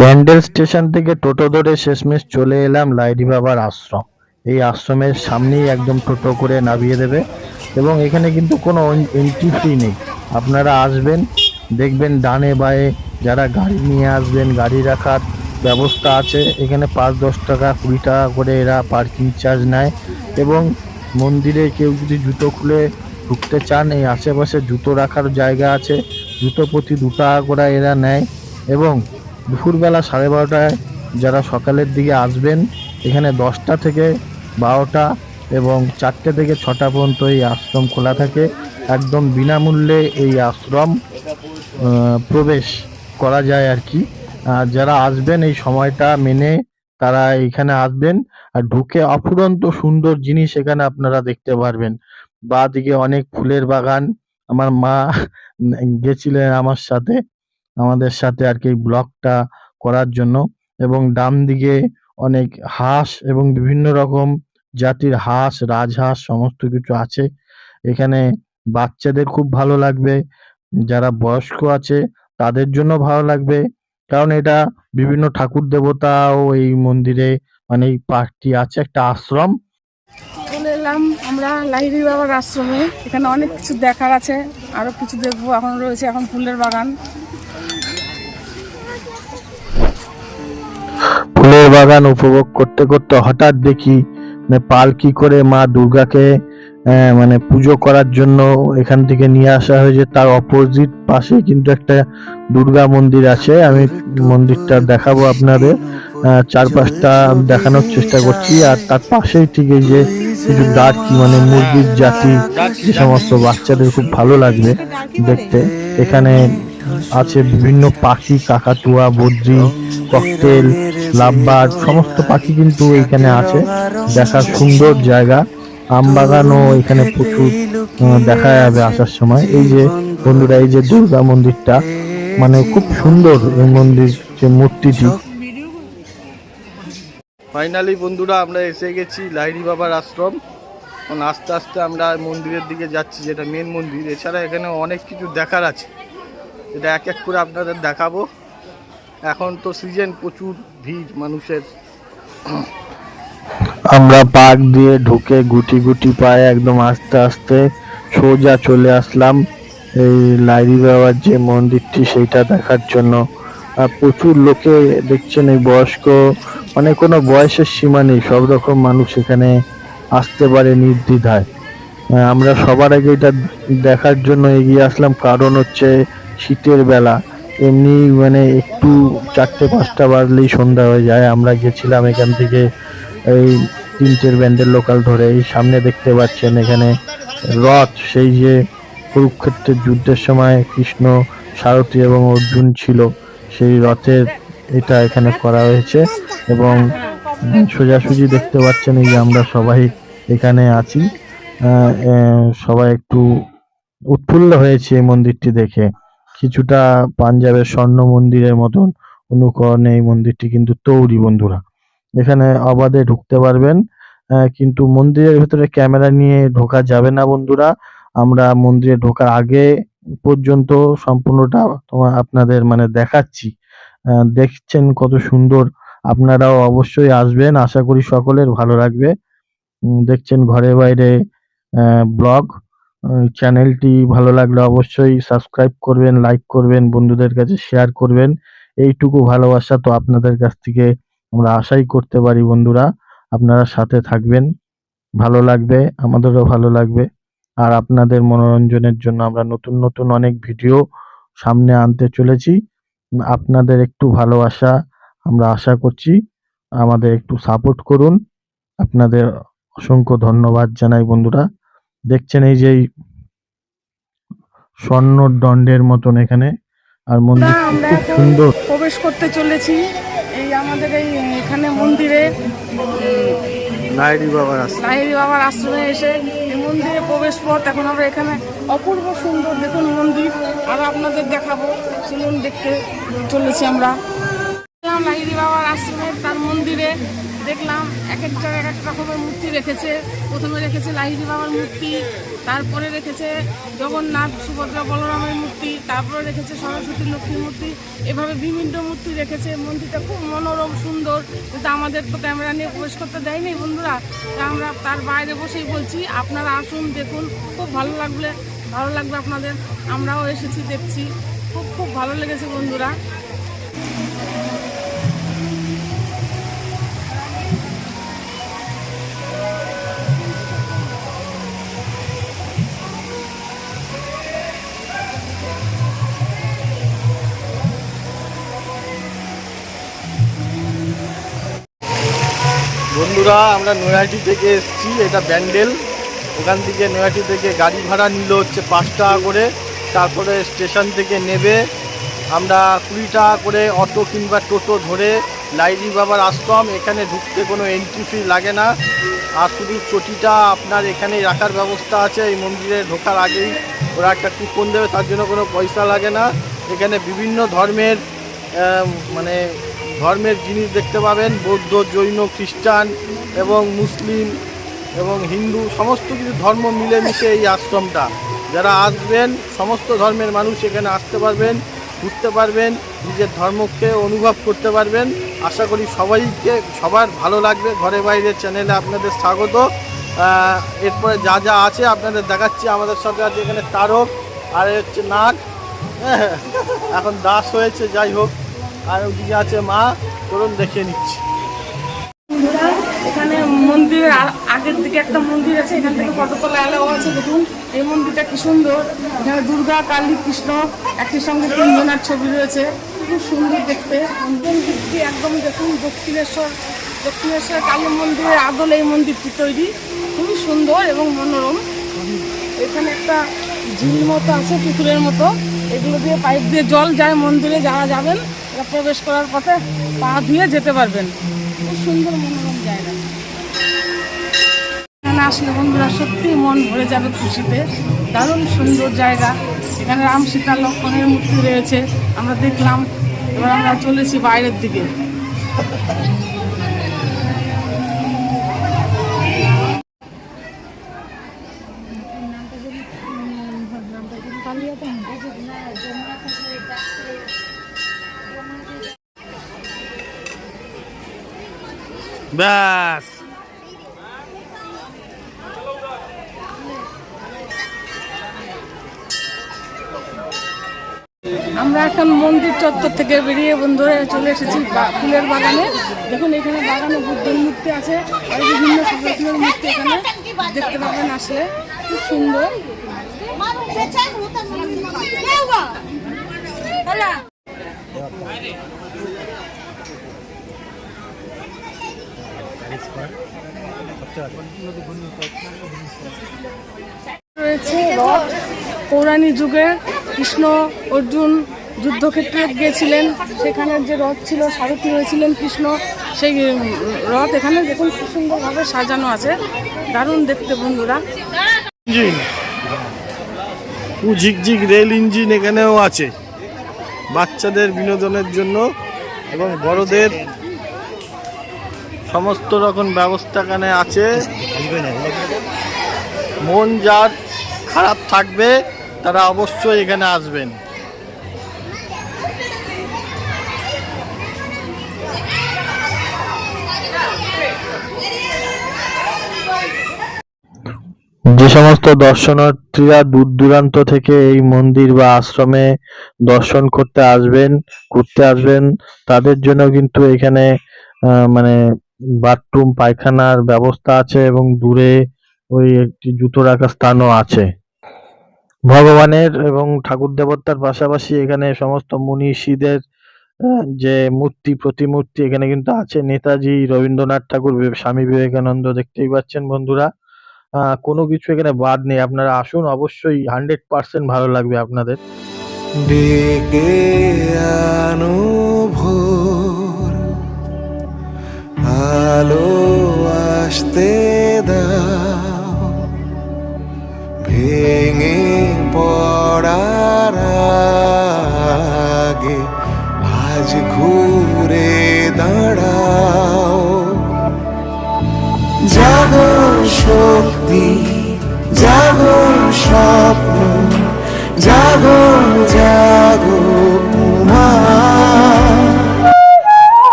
Bandel station থেকে টোটো ধরে শেষমেশ চলে এলাম লাইডি বাবার আশ্রম। এই আশ্রমের সামনেই একদম টোটো করে নামিয়ে দেবে এবং এখানে কিন্তু কোনো এন্ট্রি ফি নেই। আপনারা আসবেন, দেখবেন ডানে বায়ে যারা গাড়ি নিয়ে আসবেন, গাড়ি রাখার ব্যবস্থা আছে। এখানে পাঁচ দশ টাকা, কুড়ি টাকা করে এরা পার্কিং চার্জ নেয় এবং মন্দিরে কেউ যদি জুতো খুলে ঢুকতে চান, এই আশেপাশে জুতো রাখার জায়গা আছে। জুতো প্রতি দু টাকা করে এরা নেয় এবং দুপুরবেলা সাড়ে বারোটায় যারা সকালের দিকে আসবেন, এখানে দশটা থেকে বারোটা এবং চারটে থেকে ছটা পর্যন্ত এই আশ্রম খোলা থাকে। একদম বিনামূল্যে এই আশ্রম প্রবেশ করা যায় আর কি। আর যারা আসবেন এই সময়টা মেনে তারা এখানে আসবেন আর ঢুকে অফুরন্ত সুন্দর জিনিস এখানে আপনারা দেখতে পারবেন। বা দিকে অনেক ফুলের বাগান। আমার মা গেছিলেন আমার সাথে। আমাদের সাথে আর কি ব্লগটা করার জন্য। এবং ডান দিকে অনেক হাঁস এবং বিভিন্ন রকম জাতির হাঁস, রাজহাঁস সমস্ত কিছু আছে। এখানে বাচ্চাদের খুব ভালো লাগবে। যারা বয়স্ক আছে তাদের জন্য ভালো লাগবে। কারণ এটা বিভিন্ন ঠাকুর দেবতাও এই মন্দিরে মানে এই পার্কটি আছে, একটা আশ্রম। আমরা লাহিড়ি বাবার আশ্রমে। এখানে অনেক কিছু দেখার আছে। আরও কিছু দেখব। এখন রয়েছে এখন ফুলের বাগান। বাগান উপভোগ করতে করতে হঠাৎ দেখি মানে পালকি করে মা দুর্গাকে মানে পুজো করার জন্য এখান থেকে নিয়ে আসা হয়েছে। তার অপোজিট পাশে কিন্তু একটা দুর্গা মন্দির আছে। আমি মন্দিরটা দেখাবো আপনাদের। চারপাশটা দেখানোর চেষ্টা করছি। আর তার পাশেই ঠিক এই যে কিছু ডাকি মানে মুরগির জাতি, যে সমস্ত বাচ্চাদের খুব ভালো লাগবে দেখতে। এখানে আছে বিভিন্ন পাখি, কাকাতুয়া, বদ্রি, ককটেল, লাভবার্ড, সমস্ত পাখি কিন্তু এখানে আছে। দেখার সুন্দর জায়গা। আম বাগানও এখানে প্রচুর দেখা যাবে আসার সময়। এই যে বন্ধুরা, এই যে দুর্গা মন্দিরটা মানে খুব সুন্দর এই মন্দির যে মূর্তিটি। ফাইনালি বন্ধুরা, আমরা এসে গেছি লাহিড়ি বাবার আশ্রম। আস্তে আস্তে আমরা মন্দিরের দিকে যাচ্ছি, যেটা মেন মন্দির। এছাড়া এখানে অনেক কিছু দেখার আছে। এটা এক এক করে আপনাদের দেখাবো। এখন তো সিজন প্রচুর ভিড় মানুষের। আমরা পার্ক দিয়ে ঢুকে গুটি গুটি পায়ে একদম আস্তে আস্তে সোজা চলে আসলাম। এই লাইরি বাবার যে মন্দিরটি, সেইটা দেখার জন্য। আর প্রচুর লোকে দেখছেন এই বয়স্ক মানে কোনো বয়সের সীমা নেই। সব রকম মানুষ এখানে আসতে পারে নির্দ্বিধায়। আমরা সবার আগে এটা দেখার জন্য এগিয়ে আসলাম। কারণ হচ্ছে শীতের বেলা। এমনি মানে একটু চারটে, পাঁচটা বাজলেই সন্ধ্যা হয়ে যায়। আমরা গেছিলাম এখান থেকে এই তিনটের ব্যান্ডের লোকাল ধরে। এই সামনে দেখতে পাচ্ছেন এখানে রথ। সেই যে কুরুক্ষেত্রের যুদ্ধের সময় কৃষ্ণ, সারথী এবং অর্জুন ছিল, সেই রথের এটা এখানে করা হয়েছে এবং সোজাসুজি দেখতে পাচ্ছেন এই যে আমরা সবাই এখানে আছি। সবাই একটু উৎফুল্ল হয়েছে এই মন্দিরটি দেখে। কিছুটা পাঞ্জাবের স্বর্ণ মন্দিরের মতন অনুকরণে এই মন্দিরটি কিন্তু তৈরি, বন্ধুরা। এখানে অবাধে ঢুকতে পারবেন কিন্তু মন্দিরের ভেতরে ক্যামেরা নিয়ে ঢোকা যাবে না, বন্ধুরা। আমরা মন্দিরে ঢোকার আগে পর্যন্ত সম্পূর্ণটা তোমার আপনাদের মানে দেখাচ্ছি। দেখছেন কত সুন্দর। আপনারাও অবশ্যই আসবেন, আশা করি সকলের ভালো লাগবে। দেখছেন ঘরে বাইরে ব্লগ। চ্যানেলটি ভালো লাগলে অবশ্যই সাবস্ক্রাইব করবেন লাইক করবেন, বন্ধুদের কাছে শেয়ার করবেন। এইটুকু ভালোবাসা তো আপনাদের কাছ থেকে আমরা আশাই করতে পারি বন্ধুরা। আপনারা সাথে থাকবেন, ভালো লাগবে, আমাদেরও ভালো লাগবে। আর আপনাদের মনোরঞ্জনের জন্য আমরা নতুন নতুন অনেক ভিডিও সামনে আনতে চলেছি। আপনাদের একটু ভালোবাসা আমরা আশা করছি। আমাদের একটু সাপোর্ট করুন। আপনাদের অসংখ্য ধন্যবাদ জানাই বন্ধুরা। দেখছেন এই যে এই স্বর্ণ দণ্ডের মতন এখানে আর মন্দির আমরা খুব সুন্দর। প্রবেশ করতে চলেছি। এই আমাদের এই এখানে মন্দিরে লাইরি বাবার আসছে বাবার আশ্রমে এসে এই মন্দিরে প্রবেশ পথ। এখন আমরা এখানে অপূর্ব সুন্দর দেখুন মন্দির। আর আপনাদের দেখাবো। চলুন দেখতে চলেছি আমরা। এলাম বাবার আশ্রমে তার মন্দিরে দেখলাম এক এক জায়গায় এক এক রকমের মূর্তি রেখেছে। প্রথমে রেখেছে লাহিড়ি বাবার মূর্তি, তারপরে রেখেছে জগন্নাথ, সুভদ্রা, বলরামের মূর্তি, তারপরে রেখেছে সরস্বতী, লক্ষ্মীর মূর্তি। এভাবে বিভিন্ন মূর্তি রেখেছে। মন্দিরটা খুব মনোরম, সুন্দর। কিন্তু আমাদের তো ক্যামেরা নিয়ে প্রবেশ করতে দেয়নি বন্ধুরা। তা আমরা তার বাইরে বসেই বলছি, আপনারা আসুন, দেখুন। খুব ভালো লাগবে ভালো লাগবে আপনাদের। আমরাও এসেছি, দেখছি। খুব খুব ভালো লেগেছে বন্ধুরা। বন্ধুরা, আমরা নৈহাটি থেকে এসেছি, এটা ব্যান্ডেল। ওখান থেকে নৈহাটি থেকে গাড়ি ভাড়া নিল হচ্ছে পাঁচ টাকা করে। তারপরে স্টেশন থেকে নেবে। আমরা কুড়ি টাকা করে অটো কিংবা টোটো ধরে লাইরি বাবার আশ্রম, এখানে ঢুকতে কোনো এন্ট্রি ফি লাগে না। আর শুধু চটিটা আপনার এখানেই রাখার ব্যবস্থা আছে, এই মন্দিরে ঢোকার আগেই। ওরা একটা কুপন দেবে, তার জন্য কোনো পয়সা লাগে না। এখানে বিভিন্ন ধর্মের মানে ধর্মের জিনিস দেখতে পাবেন বৌদ্ধ জৈন খ্রিস্টান এবং মুসলিম এবং হিন্দু সমস্ত কিছু ধর্ম মিলেমিশে এই আশ্রমটা। যারা আসবেন সমস্ত ধর্মের মানুষ এখানে আসতে পারবেন ঘুরতে পারবেন নিজের ধর্মকে অনুভব করতে পারবেন। আশা করি সবাইকে সবার ভালো লাগবে। ঘরে বাইরে চ্যানেলে আপনাদের স্বাগত। এরপরে যা যা আছে আপনাদের দেখাচ্ছি। আমাদের সাথে আছে এখানে তারক আর হচ্ছে হ্যাঁ, এখন দাস হয়েছে যাই হোক। আর ওদিকে আছে মা, চলুন দেখিয়ে নিচ্ছি। এখানে মন্দিরের আগের দিকে একটা মন্দির আছে, এখান থেকে ফটো তোলা এলাও আছে, দেখুন। এই মন্দিরটা কি সুন্দর। এখানে দুর্গা, কালী, কৃষ্ণ, একই সঙ্গে তিনজনের ছবি রয়েছে। খুব সুন্দর দেখতে। মন্দিরটি একদম দেখুন, দক্ষিণেশ্বর দক্ষিণেশ্বর কালী মন্দিরের আদল এই মন্দিরটি তৈরি। খুবই সুন্দর এবং মনোরম। এখানে একটা ঝিল মতো আছে, পুকুরের মতো। এগুলো দিয়ে পাইপ দিয়ে জল যায় মন্দিরে, যারা যাবেন প্রবেশ করার পথে পা ধুয়ে যেতে পারবেন। খুব সুন্দর মনোরম জায়গা। এখানে আসলে বন্ধুরা সত্যি মন ভরে যাবে খুশিতে। দারুণ সুন্দর জায়গা। এখানে রাম সীতা লক্ষণের মূর্তি রয়েছে। আমরা দেখলাম, এবার আমরা চলেছি বাইরের দিকে। ব্যাস। আমরা এখন মন্দির চত্বর থেকে বেরিয়ে বন্ধুরা চলে এসেছি ফুলের বাগানে। দেখুন, এখানে বাগানে বুদ্ধের মূর্তি আছে আর বিভিন্ন সরস্বতীর মূর্তি এখানে দেখতে পাবেন আসলে। খুব সুন্দর। রয়েছে রথ। পৌরাণিক যুগে কৃষ্ণ অর্জুন যুদ্ধক্ষেত্রে গিয়েছিলেন। সেখানে যে রথ ছিল সারথি হয়েছিলেন কৃষ্ণ। সেই রথ এখানে দেখুন খুব সুন্দরভাবে সাজানো আছে। দারুণ দেখতে বন্ধুরা। ইঞ্জিন। ঝিকঝিক রেল ইঞ্জিন এখানেও আছে। বাচ্চাদের বিনোদনের জন্য এবং বড়দের সমস্ত রকম ব্যবস্থা এখানে আছে। মন যার খারাপ থাকবে তারা অবশ্যই এখানে আসবেন। যে সমস্ত দর্শনার্থীরা দূর দূরান্ত থেকে এই মন্দির বা আশ্রমে দর্শন করতে আসবেন ঘুরতে আসবেন তাদের জন্য কিন্তু এখানে আহ, মানে বাথরুম, পায়খানার ব্যবস্থা আছে এবং দূরে ওই একটি জুতো রাখার স্থানও আছে। ভগবানের এবং ঠাকুর দেবতার পাশাপাশি এখানে সমস্ত মনীষীদের যে মূর্তি, প্রতিমূর্তি এখানে কিন্তু আছে। নেতাজি, রবীন্দ্রনাথ ঠাকুর স্বামী বিবেকানন্দ দেখতেই পাচ্ছেন বন্ধুরা। কোনো কিছু এখানে বাদ নেই। আপনারা আসুন, অবশ্যই হান্ড্রেড পার্সেন্ট ভালো লাগবে আপনাদের। আলো আসতে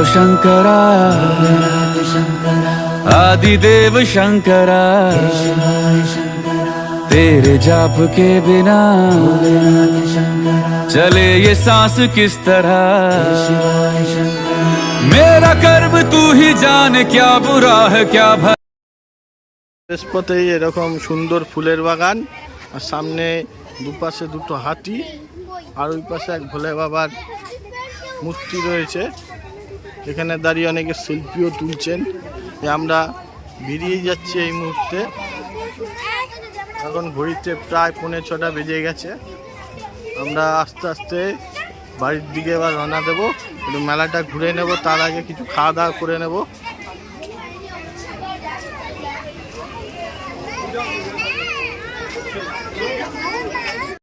हो जय हो शंकरा आदिदेव शंकरा तेरे जाप के बिना चले ये सांस किस तरह मेरा कर्म तू ही जाने क्या बुरा है क्या भला শেষ পথেই এরকম সুন্দর ফুলের বাগান আর সামনে দুপাশে দুটো হাতি আর ওই পাশে এক ভোলে বাবার মূর্তি রয়েছে এখানে দাঁড়িয়ে অনেকে সেলফিও তুলছেন। আমরা বেরিয়ে যাচ্ছি এই মুহূর্তে। এখন ঘড়িতে প্রায় পৌনে ছটা বেজে গেছে। আমরা আস্তে আস্তে বাড়ির দিকে এবার রওনা দেবো। একটু মেলাটা ঘুরে নেব, তার আগে কিছু খাওয়া দাওয়া করে নেব।